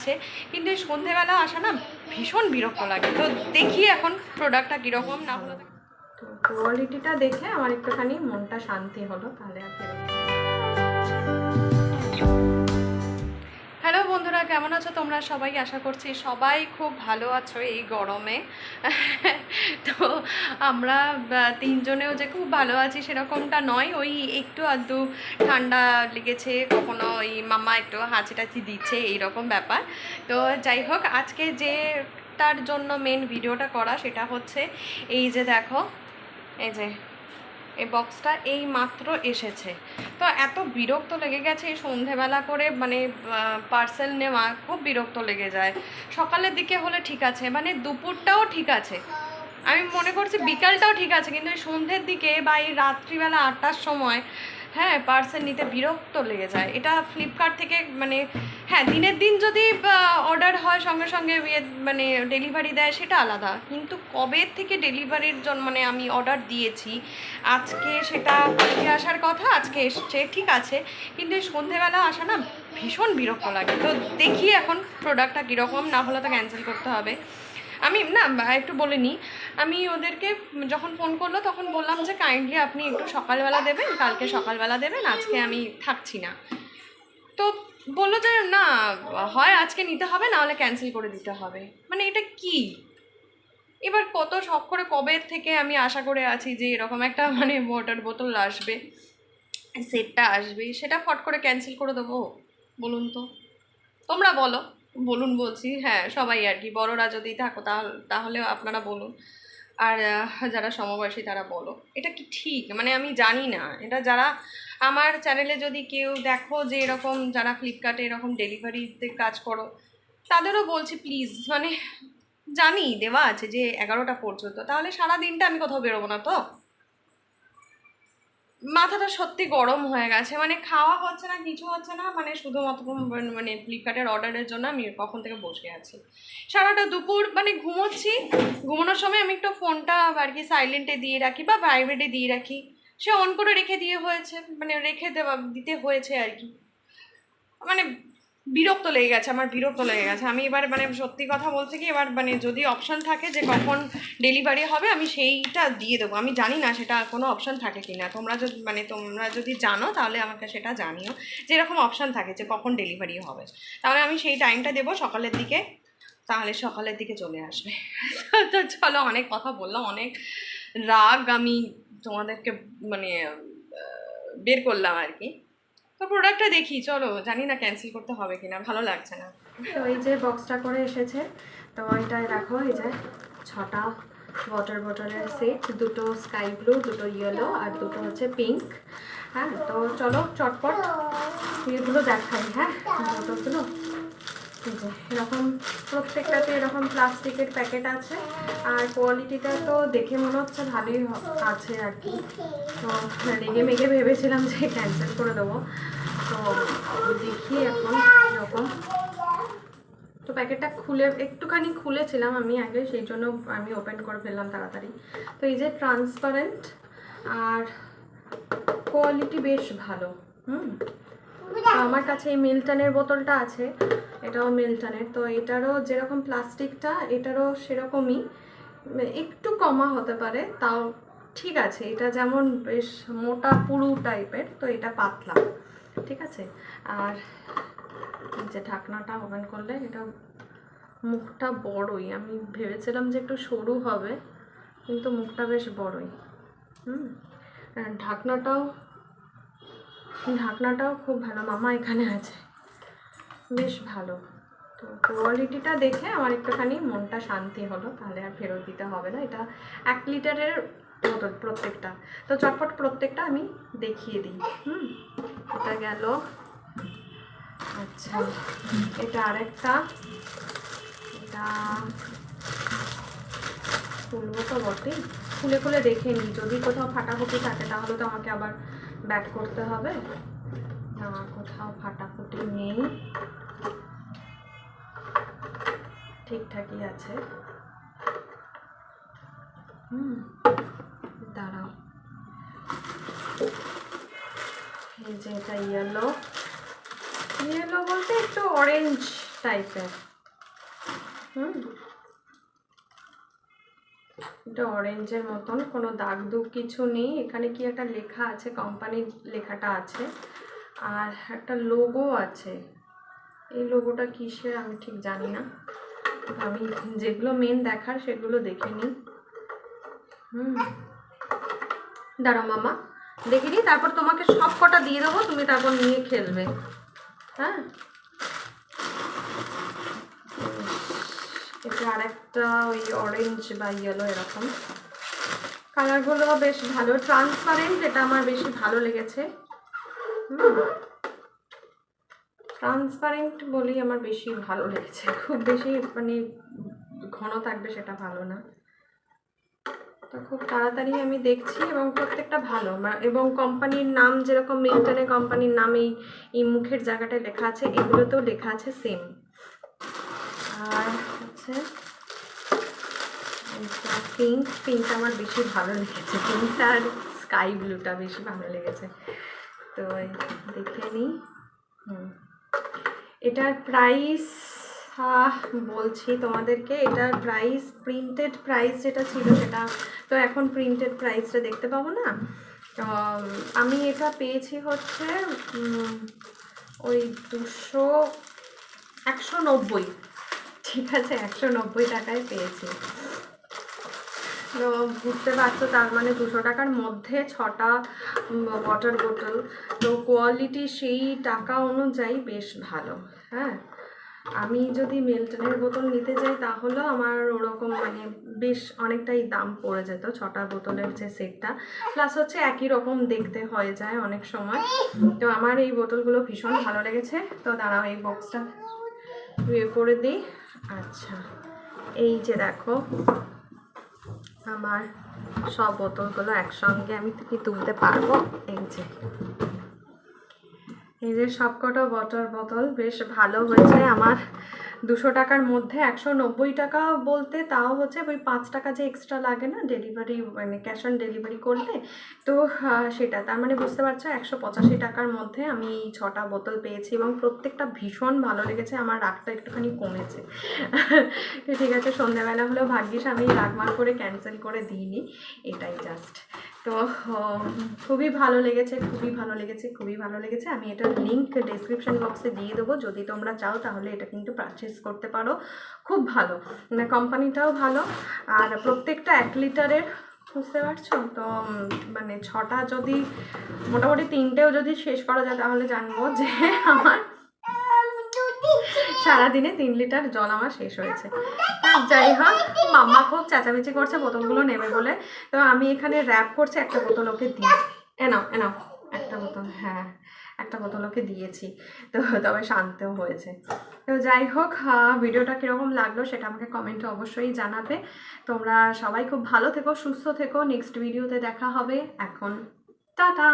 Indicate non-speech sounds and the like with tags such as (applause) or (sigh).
আছে। কিন্তু এই সন্ধেবেলা আসা না ভীষণ বিরক্ত লাগে। তো দেখি এখন প্রোডাক্টটা কীরকম, না হলো কোয়ালিটিটা দেখে আমার একটুখানি মনটা শান্তি হলো, তাহলে আর বন্ধুরা, কেমন আছো তোমরা? সবাই আশা করছি সবাই খুব ভালো আছো এই গরমে। (laughs) তো আমরা তিনজনেও যে খুব ভালো আছি সেরকমটা নয়। ওই একটু আধটু ঠান্ডা লেগেছে, কখনো ওই মামা একটু হাঁচি টাচি দিচ্ছে, এইরকম ব্যাপার। তো যাই হোক, আজকে যেটার জন্য মেন ভিডিওটা করা, সেটা হচ্ছে এই যে দেখো, এই যে এই বক্সটা এই মাত্র এসেছে। তো এত বিরক্ত লেগে গেছে এই সন্ধেবেলা করে মানে পার্সেল নেওয়া, খুব বিরক্ত লেগে যায়। সকালের দিকে হলে ঠিক আছে মানে দুপুরটাও ঠিক আছে। আমি মনে করছি বিকালটাও ঠিক আছে, কিন্তু এই সন্ধ্যের দিকে বা এই রাত্রিবেলা আটটার সময় হ্যাঁ পার্সেল নিতে বিরক্ত লেগে যায়। এটা ফ্লিপকার্ট থেকে মানে হ্যাঁ দিনের দিন যদি অর্ডার হয় সঙ্গে সঙ্গে ইয়ে মানে ডেলিভারি দেয়, সেটা আলাদা। কিন্তু কবে থেকে ডেলিভারির জন্য মানে আমি অর্ডার দিয়েছি, আজকে সেটা কালকে আসার কথা, আজকে এসছে, ঠিক আছে। কিন্তু সন্ধেবেলা আসা না ভীষণ বিরক্ত লাগে। তো দেখি এখন প্রোডাক্টটা কীরকম, না হলে তো ক্যান্সেল করতে হবে। আমি, না একটু বলে নিই আমি ওদেরকে যখন ফোন করল, তখন বললাম যে কাইন্ডলি আপনি একটু সকালবেলা দেবেন, কালকে সকালবেলা দেবেন, আজকে আমি থাকছি না। তো বলল যে, না, হয় আজকে নিতে হবে না হলে ক্যান্সেল করে দিতে হবে। মানে এটা কি? এবার কত শখ করে কবে থেকে আমি আশা করে আছি যে, এরকম একটা মানে ওয়াটার বোতল আসবে, সেটটা আসবে, সেটা ফট করে ক্যান্সেল করে দেবো, বলুন তো। তোমরা বলো। বলুন বলছি হ্যাঁ সবাই আর কি, বড়রা যদি থাকো তাহলে আপনারা বলুন। আর যারা সমবয়সী তারা বলো। এটা কি ঠিক? মানে আমি জানি না। এটা যারা আমার চ্যানেলে যদি কেউ দেখো যে এরকম, যারা ফ্লিপকার্টে এরকম ডেলিভারিতে কাজ করো, তাদেরও বলছি প্লিজ মানে জানি, দেওয়া আছে যে এগারোটা পর্যন্ত। তাহলে সারা দিনটা আমি কোথাও বেরোবো না তো? মাথাটা সত্যি গরম হয়ে গেছে। মানে খাওয়া হচ্ছে না, কিছু হচ্ছে না মানে শুধুমাত্র মানে ফ্লিপকার্টের অর্ডারের জন্য আমি কখন থেকে বসে আছি। সারাটা দুপুর মানে ঘুমোচ্ছি, ঘুমানোর সময় আমি একটু ফোনটা আর কি সাইলেন্টে দিয়ে রাখি বা প্রাইভেটে দিয়ে রাখি। সে অন করে রেখে দিয়ে হয়েছে মানে রেখে দেওয়া, দিতে হয়েছে আর কি। মানে বিরক্ত লেগে গেছে, আমার বিরক্ত লেগে গেছে। আমি এবার মানে সত্যি কথা বলছি কি, এবার মানে যদি অপশান থাকে যে কখন ডেলিভারি হবে, আমি সেইটা দিয়ে দেবো। আমি জানি না সেটা কোনো অপশান থাকে কি না তোমরা যদি মানে তোমরা যদি জানো, তাহলে আমাকে সেটা জানিও যে এরকম অপশান থাকে যে কখন ডেলিভারি হবে। তাহলে আমি সেই টাইমটা দেবো সকালের দিকে, তাহলে সকালের দিকে চলে আসবে। তো চলো, অনেক কথা বললাম, অনেক রাগ আমি তোমাদেরকে মানে বের করলাম আর কি। তো প্রোডাক্টটা দেখি, চলো, জানি না ক্যান্সেল করতে হবে কিনা, ভালো লাগছে না। তো এই যে বক্সটা করে এসেছে, তো এটাই রাখো, এই যে ছটা ওয়াটার বটলের সেট দুটো স্কাই ব্লু দুটো ইয়েলো আর দুটো হচ্ছে পিঙ্ক হ্যাঁ তো চলো, চটপট ইয়েগুলো দেখাই হ্যাঁ বোতলগুলো এরকম প্রত্যেকটাতে এরকম প্লাস্টিকের প্যাকেট আছে, আর কোয়ালিটিটা তো দেখে মনে হচ্ছে ভালোই আছে আর কি। তো রেগে মেগে ভেবেছিলাম যে ক্যান্সেল করে দেবো। তো, দেখি এখন এরকম তো প্যাকেটটা খুলে, একটুখানি খুলেছিলাম আমি আগে, সেই জন্য আমি ওপেন করে ফেললাম তাড়াতাড়ি। তো এই যে ট্রান্সপারেন্ট আর কোয়ালিটি বেশ ভালো, হুম? আমার কাছে এই মিল্টনের বোতলটা আছে। এটাও মিল্টনের তো এটারও যেরকম প্লাস্টিকটা, এটারও সেরকমই। একটু কমা হতে পারে, তাও ঠিক আছে। এটা যেমন বেশ মোটা পুরু টাইপের, তো এটা পাতলা। ঠিক আছে? আর যে ঢাকনাটা ওপেন করলে, এটা মুখটা বড়ই। আমি ভেবেছিলাম যে একটু সরু হবে, কিন্তু মুখটা বেশ বড়ই। হুম? ঢাকনাটাও ঢাকনাটাও খুব ভালো। মামা এখানে আছে। বেশ ভালো। তো কোয়ালিটিটা দেখে আমার একটুখানি মনটা শান্তি হলো, তাহলে আর ফেরত দিতে হবে না। এটা এক লিটারের বোতল প্রত্যেকটা। তো চটপট প্রত্যেকটা আমি দেখিয়ে দিই। হুম, এটা গেল। আচ্ছা এটা আরেকটা। এটা খুলবো তো বটেই। খুলে খুলে দেখে নিই। যদি কোথাও ফাটাফুটি থাকে, তাহলে তো আমাকে আবার ব্যাক করতে হবে। না, কোথাও ফাটাফুটি নেই। ঠিকঠাকই আছে। হুম, দাঁড়াও। এই যে এটা ইয়েলো ইয়েলো বলতে একটু অরেঞ্জ টাইপের হুম, এটা অরেঞ্জের মতন, কোনো দাগ দুগ কিছু নেই। এখানে কি একটা লেখা আছে কোম্পানির লেখাটা আছে। আর একটা লোগো আছে। এই লোগোটা কিসের আমি ঠিক জানি না। আমি যেগুলো মেন দেখার সেগুলো দেখে নিই। হুম। দাঁড়াও মামা, দেখে নিই, তারপর তোমাকে সব কটা দিয়ে দেবো, তুমি তারপর নিয়ে খেলবে। হ্যাঁ? এটা আর একটা ওই অরেঞ্জ বা ইয়েলো এরকম। কালারগুলো বেশ ভালো ট্রান্সপারেন্ট এটা আমার বেশি ভালো লেগেছে। ট্রান্সপারেন্ট বলেই আমার বেশি ভালো লেগেছে। খুব বেশি মানে ঘন থাকবে সেটা ভালো না। তো খুব তাড়াতাড়ি আমি দেখছি এবং প্রত্যেকটা ভালো। এবং কোম্পানির নাম যেরকম মিল্টনের কোম্পানির নাম এই এই মুখের জায়গাটায় লেখা আছে, এগুলোতেও লেখা আছে সেম আর হচ্ছে পিঙ্ক পিঙ্ক আমার বেশি ভালো লেগেছে। পিঙ্কটা আর স্কাই ব্লুটা বেশি ভালো লেগেছে। তো দেখে নিই। হুম। এটার প্রাইস বলছি তোমাদেরকে, এটার প্রাইস প্রিন্টেড প্রাইস যেটা ছিল সেটা, তো এখন প্রিন্টেড প্রাইসটা দেখতে পাবো না? তো, আমি এটা পেয়েছি হচ্ছে ওই দুশো একশো নব্বই। ঠিক আছে, একশো নব্বই টাকায় পেয়েছি। তো বুঝতে পারছ তার মানে দুশো টাকার মধ্যে ছটা ওয়াটার বোতল তো কোয়ালিটি সেই টাকা অনুযায়ী বেশ ভালো হ্যাঁ। আমি যদি মেলটনের বোতল নিতে যাই তাহলেও আমার ওরকম মানে বেশ অনেকটাই দাম পড়ে যেত ছটা বোতলের যে সেটটা প্লাস হচ্ছে একই রকম দেখতে হয়ে যায় অনেক সময়। তো আমার এই বোতলগুলো ভীষণ ভালো লেগেছে। তো দাঁড়াও এই বক্সটা ইয়ে করে দিই। আচ্ছা এই যে দেখো। আমার সব বোতলগুলো একসঙ্গে আমি কি তুলতে পারব? এই যে। এই যে সবকটা ওয়াটার বোতল বেশ ভালো হয়েছে আমার। দুশো টাকার মধ্যে একশো নব্বই টাকা বলতে তাও হচ্ছে ওই পাঁচ টাকা যে এক্সট্রা লাগে না ডেলিভারি মানে ক্যাশ অন ডেলিভারি করলে, তো সেটা। তার মানে বুঝতে পারছ, একশো পঁচাশি টাকার মধ্যে আমি এই ছটা বোতল পেয়েছি এবং প্রত্যেকটা ভীষণ ভালো লেগেছে, আমার রাগটা একটুখানি কমেছে। ঠিক আছে, সন্ধ্যাবেলা হলেও ভাগ্যিস আমি রাগমার করে ক্যান্সেল করে দিইনি, এটাই জাস্ট তো খুবই ভালো লেগেছে, খুবই ভালো লেগেছে, খুবই ভালো লেগেছে। আমি এটার লিঙ্ক ডেসক্রিপশন বক্সে দিয়ে দেবো। যদি তোমরা চাও তাহলে এটা কিন্তু পারচেস করতে পারো। খুব ভালো। মানে কোম্পানিটাও ভালো। আর প্রত্যেকটা এক লিটারের বুঝতে পারছ? তো মানে ছটা যদি, মোটামুটি তিনটেও যদি শেষ করা যায় তাহলে জানব যে আমার সারাদিনে তিন লিটার জল আমার শেষ হয়েছে। যাই হোক, মাম্মা খুব চেঁচামেচি করছে, বোতলগুলো নেবে বলে। তো আমি এখানে র্যাপ করছি, একটা বোতল ওকে দিই এনাও এনাও একটা বোতল হ্যাঁ একটা বোতল ওকে দিয়েছি। তো তবে শান্তও হয়েছে। তো যাই হোক ভিডিওটা কীরকম লাগল সেটা আমাকে কমেন্টে অবশ্যই জানাবে। তোমরা সবাই খুব ভালো থেকো, সুস্থ থেকো। নেক্সট ভিডিওতে দেখা হবে। এখন, টাটা!